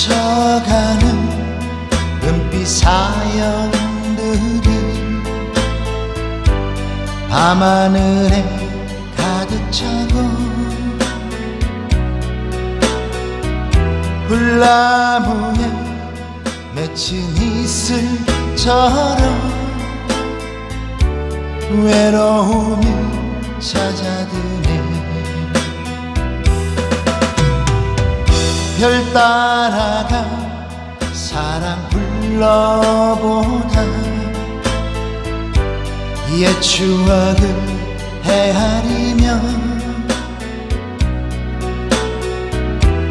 스쳐가는 은빛 사연들이 밤하늘에 가득 차고 불나무에 맺힌 이슬처럼 외로움이 찾아드네. 별 따라가 사랑 불러보다. 옛 추억을 헤아리며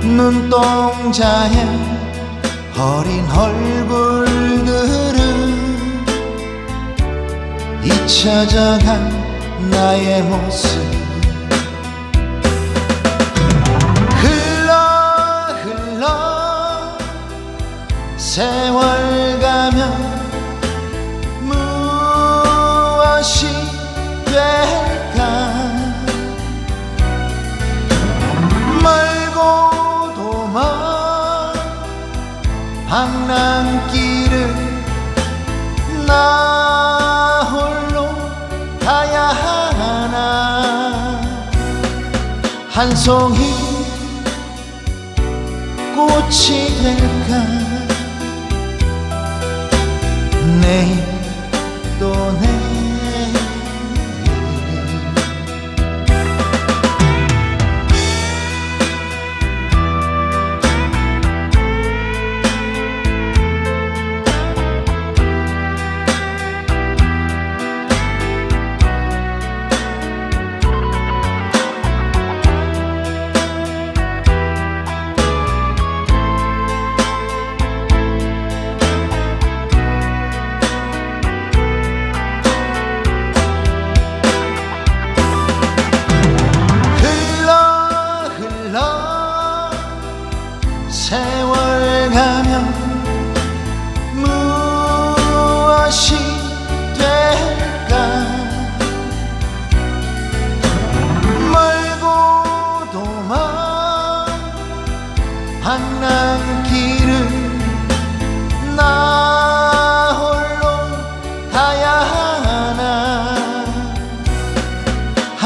눈동자에 어린 얼굴들은 잊혀져간 나의 모습 세월 가면 무엇이 될까? 멀고도 먼 방랑길을 나 홀로 가야 하나? 한 송이 꽃이 될까 내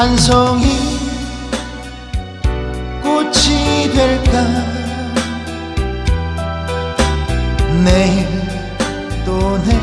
찬송이 꽃이 될까? 내일 또내